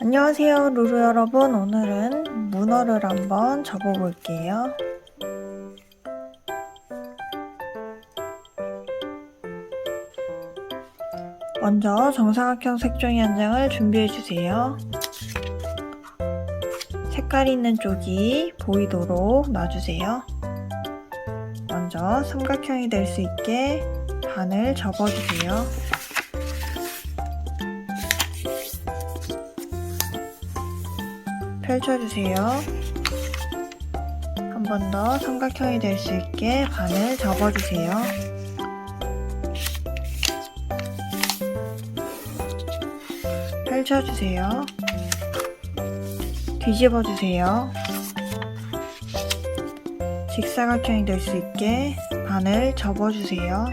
안녕하세요 루루 여러분. 오늘은 문어를 한번 접어볼게요. 먼저 정사각형 색종이 한 장을 준비해주세요. 색깔 있는 쪽이 보이도록 놔주세요. 먼저 삼각형이 될 수 있게 반을 접어주세요 펼쳐주세요. 한 번 더 삼각형이 될 수 있게 반을 접어주세요. 펼쳐주세요. 뒤집어주세요. 직사각형이 될 수 있게 반을 접어주세요.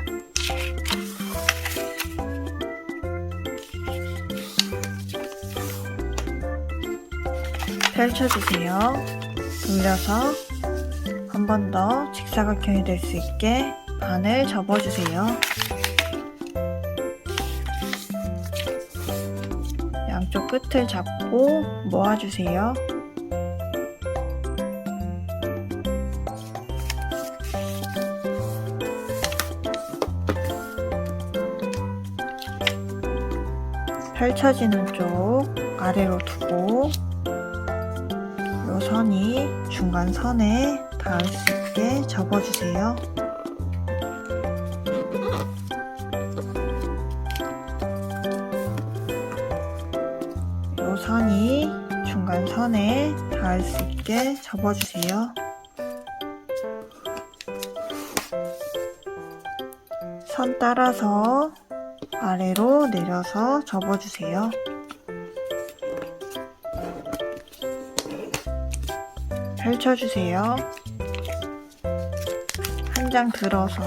펼쳐주세요. 돌려서 한 번 더 직사각형이 될 수 있게 반을 접어주세요. 양쪽 끝을 잡고 모아주세요. 펼쳐지는 쪽 아래로 두고 요 선이 중간 선에 닿을 수 있게 접어주세요. 요 선이 중간 선에 닿을 수 있게 접어주세요. 선 따라서 아래로 내려서 접어주세요. 펼쳐주세요. 한 장 들어서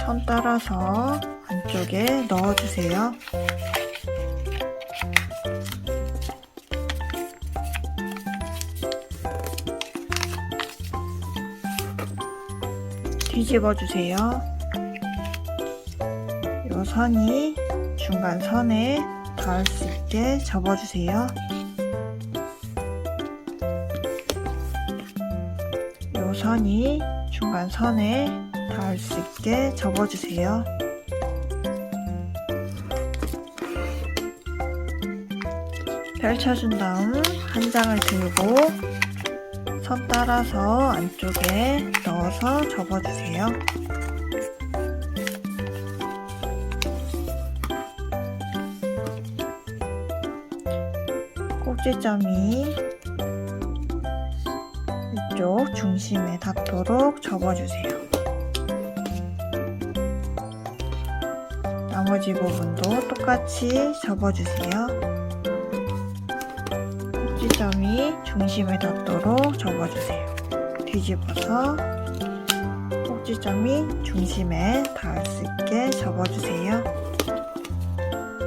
선 따라서 안쪽에 넣어주세요. 뒤집어 주세요. 요 선이 중간 선에 닿을 수 있게 접어주세요. 선이 중간 선에 닿을 수 있게 접어주세요. 펼쳐준 다음 한 장을 들고 선 따라서 안쪽에 넣어서 접어주세요. 꼭지점이 중심에 닿도록 접어주세요. 나머지 부분도 똑같이 접어주세요. 꼭지점이 중심에 닿도록 접어주세요. 뒤집어서 꼭지점이 중심에 닿을 수 있게 접어주세요.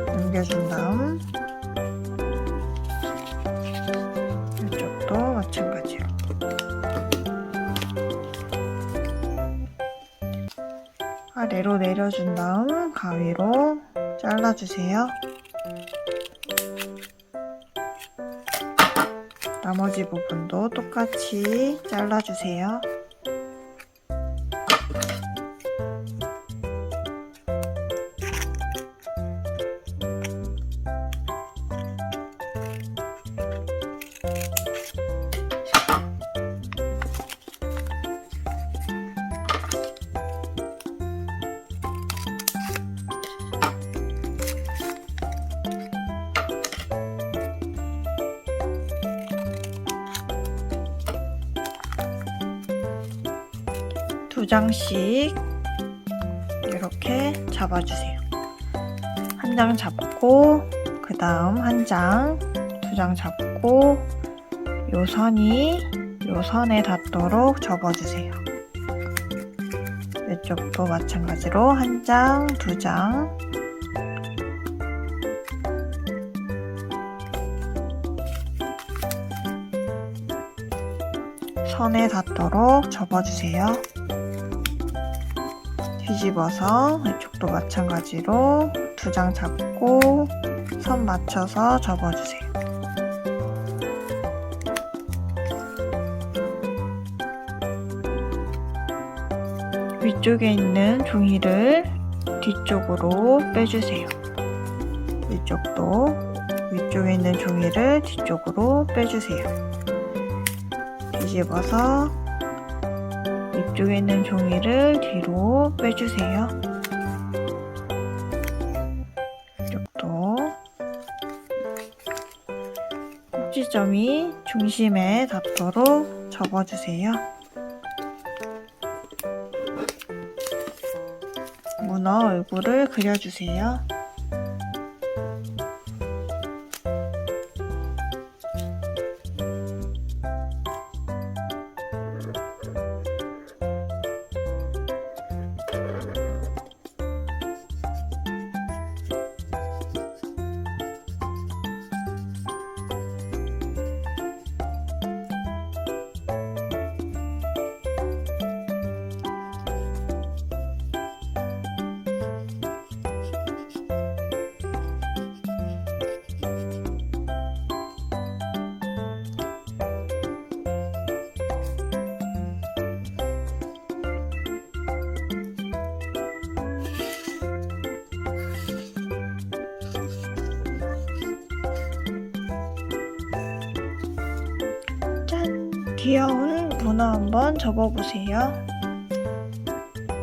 넘겨준 다음 이쪽도 마찬가지로 아래로 내려준 다음 가위로 잘라주세요. 나머지 부분도 똑같이 잘라주세요. 두 장씩 이렇게 잡아주세요. 한 장 잡고 그 다음 한 장, 두 장 잡고 요 선이 요 선에 닿도록 접어주세요. 이쪽도 마찬가지로 한 장, 두 장, 선에 닿도록 접어주세요. 뒤집어서 이쪽도 마찬가지로 두 장 잡고 선 맞춰서 접어주세요. 위쪽에 있는 종이를 뒤쪽으로 빼주세요. 위쪽도 위쪽에 있는 종이를 뒤쪽으로 빼주세요. 뒤집어서 위쪽에 있는 종이를 뒤로 빼주세요. 이쪽도 꼭지점이 중심에 닿도록 접어주세요. 문어 얼굴을 그려주세요. 귀여운 문어 한번 접어보세요.